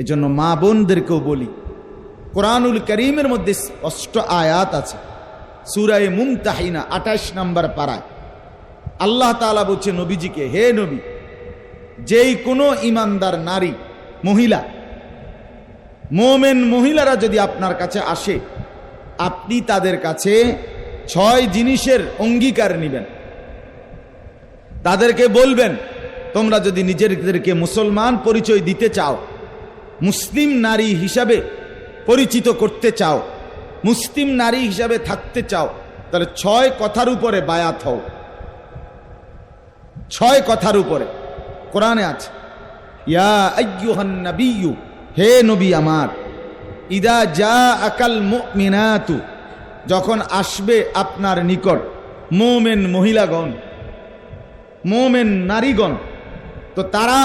এই জন্য মা বোনদেরকেও বলি, কোরআনুল করিমের মধ্যে স্পষ্ট আয়াত আছে। সুরায় মুমতাহিনা আঠাশ নম্বর পাড়ায় আল্লাহ তাআলা বলছে, নবীজিকে, হে নবী, যেই কোনো ইমানদার নারী, মহিলা, মোমেন মহিলারা যদি আপনার কাছে আসে, আপনি তাদের কাছে ছয় জিনিসের অঙ্গীকার নেবেন। তাদেরকে বলবেন, তোমরা যদি নিজেদেরকে মুসলমান পরিচয় দিতে চাও মুসলিম নারী হিসাবে পরিচিত করতে চাও, মুসলিম নারী হিসাবে থাকতে চাও, তাহলে ছয় কথার উপরে বায়াত হও। ছয় কথার উপরে। কোরআনে আছে, ইয়া হে নবী আমার, ইদা যা আকাল মুমিনাতু, যখন আসবে আপনার নিকট মোমেন মহিলাগণ, মোমেন নারীগণ, তো তারা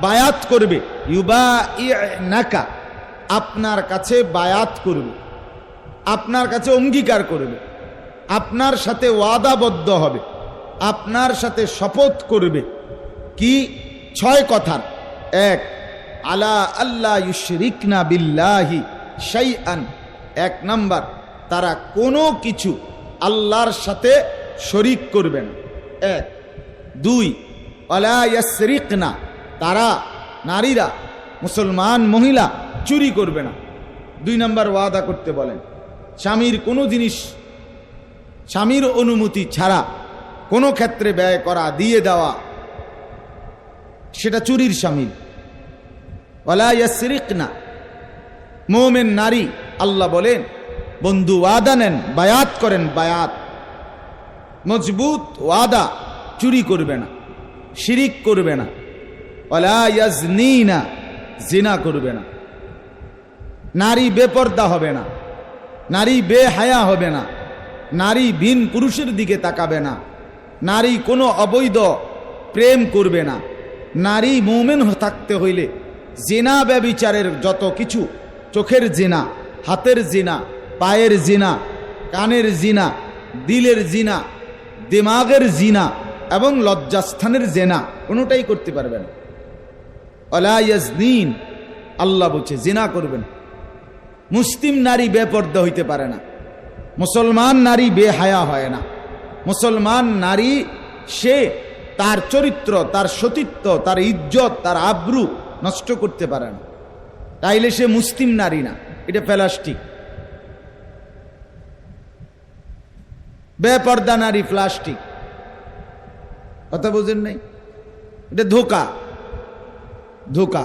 বায়াত করবে। ইউবা নাকা আপনার কাছে বায়াত করবে, আপনার কাছে অঙ্গীকার করবে, আপনার সাথে ওয়াদাবদ্ধ হবে, আপনার সাথে শপথ করবে। কি? ছয় কথার। এক, আলা আল্লাহ ইউশরিকনা বিল্লাহি শাইআন। এক নাম্বার, তারা কোনো কিছু আল্লাহর সাথে শরিক করবেন এক, দুই আলা ইয়াসরিকনা, তারা নারীরা, মুসলমান, মহিলা, চুরি করবে না। দুই নাম্বার ওয়াদা করতে বলেন, স্বামীর কোনো জিনিস, স্বামীর অনুমতি ছাড়া কোনো ক্ষেত্রে ব্যয় করা, দিয়ে দেওয়া, সেটা চুরির সামিল না মোমেন নারী, আল্লাহ বলেন, বন্ধু ওয়াদা নেন, বায়াত করেন, বায়াত। মজবুত ওয়াদা, চুরি করবে না, শিরিক করবে না। না জিনা করবে না। নারী বেপর্দা হবে না। নারী বেহায়া হবে না। নারী ভিন পুরুষের দিকে তাকাবে না। নারী কোনো অবৈধ প্রেম করবে না। নারী মৌমেন থাকতে হইলে জেনা ব্যবিচারের যত কিছু, চোখের জেনা, হাতের জিনা, পায়ের জিনা, কানের জিনা, দিলের জিনা, দিমাগের জিনা এবং লজ্জাস্থানের জেনা কোনোটাই করতে পারবে না। অলাইয়াজদিন আল্লাহ বলছে, জিনা করবেন। মুসলিম নারী বেপর্দা হইতে পারে না। মুসলমান নারী বেহায়া হয় না। মুসলমান নারী, সে তার চরিত্র, তার সতীত্ব, তার ইজ্জত, তার আব্রু নষ্ট করতে পারে না। তাইলে সে মুসলিম নারী না। এটা প্লাস্টিক। বেপর্দা নারী প্লাস্টিক। কথা বোঝেন নাই? এটা ধোকা। ধোকা